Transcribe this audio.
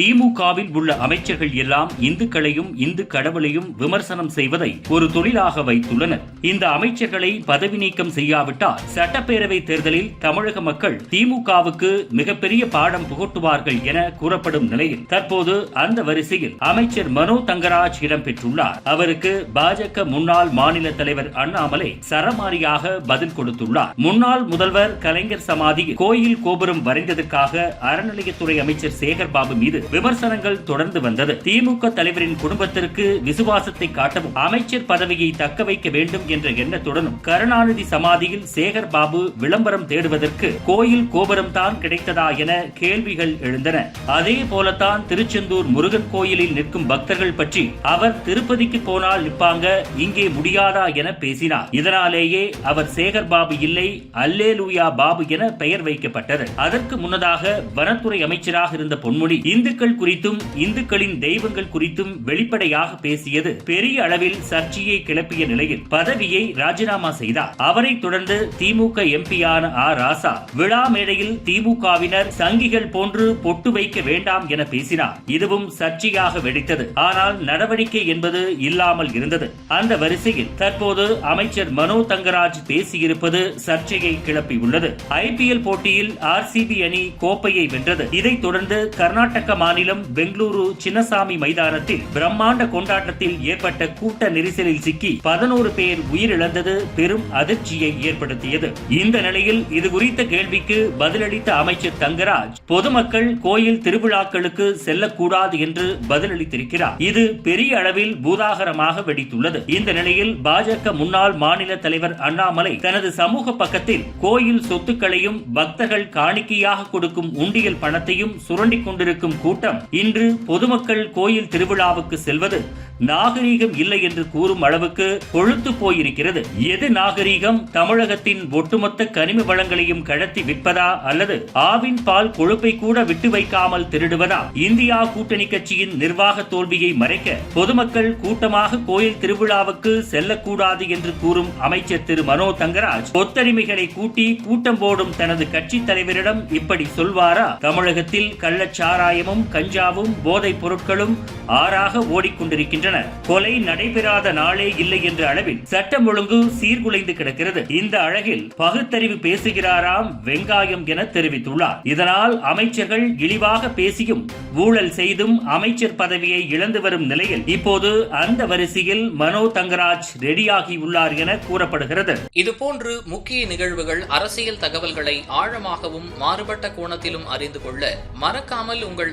திமுகவில் உள்ள அமைச்சர்கள் எல்லாம் இந்துக்களையும் இந்து கடவுளையும் விமர்சனம் செய்வதை ஒரு தொழிலாக வைத்துள்ளனர். இந்த அமைச்சர்களை பதவி நீக்கம் செய்யாவிட்டால் சட்டப்பேரவை தேர்தலில் தமிழக மக்கள் திமுகவுக்கு மிகப்பெரிய பாடம் புகட்டுவார்கள் என கூறப்படும் நிலையில் தற்போது அந்த வரிசையில் அமைச்சர் மனோ தங்கராஜ் இடம்பெற்றுள்ளார். அவருக்கு பாஜக முன்னாள் மாநில தலைவர் அண்ணாமலை சரமாரியாக பதில் கொடுத்துள்ளார். முன்னாள் முதல்வர் கலைஞர் சமாதி கோயில் கோபுரம் வரைந்ததற்காக அறநிலையத்துறை அமைச்சர் சேகர் பாபு மீது விமர்சனங்கள் தொடர்ந்து வந்தது. திமுக தலைவரின் குடும்பத்திற்கு விசுவாசத்தை காட்டவும் அமைச்சர் பதவியை தக்க வைக்க வேண்டும் என்ற எண்ணத்துடனும் கருணாநிதி சமாதியில் சேகர் பாபு விளம்பரம் தேடுவதற்கு கோயில் கோபுரம் தான் கிடைத்ததா என கேள்விகள் எழுந்தன. அதே போலத்தான் திருச்செந்தூர் முருகன் கோயிலில் நிற்கும் பக்தர்கள் பற்றி அவர் திருப்பதிக்கு போனால் நிற்பாங்க இங்கே முடியாதா என பேசினார். இதனாலேயே அவர் சேகர் பாபு இல்லை அல்லேலூயா பாபு என பெயர் வைக்கப்பட்டது. அதற்கு முன்னதாக வனத்துறை அமைச்சராக இருந்த பொன்முடி இந்துக்கள் குறித்தும் இந்துக்களின் தெய்வங்கள் குறித்தும் வெளிப்படையாக பேசியது பெரிய அளவில் சர்ச்சையை கிளப்பிய நிலையில் பதவியை ராஜினாமா செய்தார். அவரை தொடர்ந்து திமுக எம்பியான ஆ. ராசா விழா மேடையில் திமுகவினர் சங்கிகள் போன்று பொட்டு வைக்க வேண்டாம் என பேசினார். இதுவும் சர்ச்சையாக வெடித்தது. ஆனால் நடவடிக்கை என்பது இல்லாமல் இருந்தது. அந்த வரிசையில் தற்போது அமைச்சர் மனோ தங்கராஜ் பேசியிருப்பது சர்ச்சையை கிளப்பியுள்ளது. ஐபிஎல் போட்டியில் ஆர்சிபி அணி கோப்பையை வென்றது. இதைத் தொடர்ந்து கர்நாடக மாநிலம் பெங்களூரு சின்னசாமி மைதானத்தில் பிரம்மாண்ட கொண்டாட்டத்தில் ஏற்பட்ட கூட்ட நெரிசலில் சிக்கி பதினோரு பேர் உயிரிழந்தது பெரும் அதிர்ச்சியை ஏற்படுத்தியது. இந்த நிலையில் இது குறித்த கேள்விக்கு பதிலளித்த அமைச்சர் தங்கராஜ் பொதுமக்கள் கோயில் திருவிழாக்களுக்கு செல்லக்கூடாது என்று பதிலளித்திருக்கிறார். இது பெரிய அளவில் பூதாகரமாக வெடித்துள்ளது. இந்த நிலையில் பாஜக முன்னாள் மாநில தலைவர் அண்ணாமலை தனது சமூக பக்கத்தில் கோயில் சொத்துக்களையும் பக்தர்கள் காணிக்கையாக கொடுக்கும் உண்டியல் பணத்தையும் சுரண்டிக் கொண்டிருக்கும் கூட்டம் கூட்டம். இன்று பொதுமக்கள் கோயில் திருவிழாவுக்கு செல்வது நாகரீகம் இல்லை என்று கூறும் அளவுக்கு கொழுத்து போயிருக்கிறது. எது நாகரீகம்? தமிழகத்தின் ஒட்டுமொத்த கனிம வளங்களையும் கடத்தி விற்பதா அல்லது ஆவின் பால் கொழுப்பை கூட விட்டு வைக்காமல் திருடுவதா? இந்தியா கூட்டணி கட்சியின் நிர்வாக தோல்வியை மறைக்க பொதுமக்கள் கூட்டமாக கோயில் திருவிழாவுக்கு செல்லக்கூடாது என்று கூறும் அமைச்சர் திரு. மனோ தங்கராஜ் கொத்தடிமைகளை கூட்டி கூட்டம் போடும் தனது கட்சி தலைவரிடம் இப்படி சொல்வாரா? தமிழகத்தில் கள்ளச்சாராயமும் கஞ்சாவும் போதைப் பொருட்களும் ஆறாக ஓடிக்கொண்டிருக்கின்றன. கொலை நடைபெறாத நாளே இல்லை என்ற அளவில் சட்டம் ஒழுங்கு சீர்குலைந்து கிடக்கிறது. இந்த அழகில் பகுத்தறிவு பேசுகிறாராம் வெங்காயம் என தெரிவித்துள்ளார். இதனால் அமைச்சர்கள் இழிவாக பேசியும் ஊழல் செய்தும் அமைச்சர் பதவியை இழந்து வரும் நிலையில் இப்போது அந்த வரிசையில் மனோ தங்கராஜ் ரெடியாகியுள்ளார் என கூறப்படுகிறது. இதுபோன்று முக்கிய நிகழ்வுகள் அரசியல் தகவல்களை ஆழமாகவும் மாறுபட்ட கோணத்திலும் அறிந்து கொள்ள மறக்காமல் உங்கள்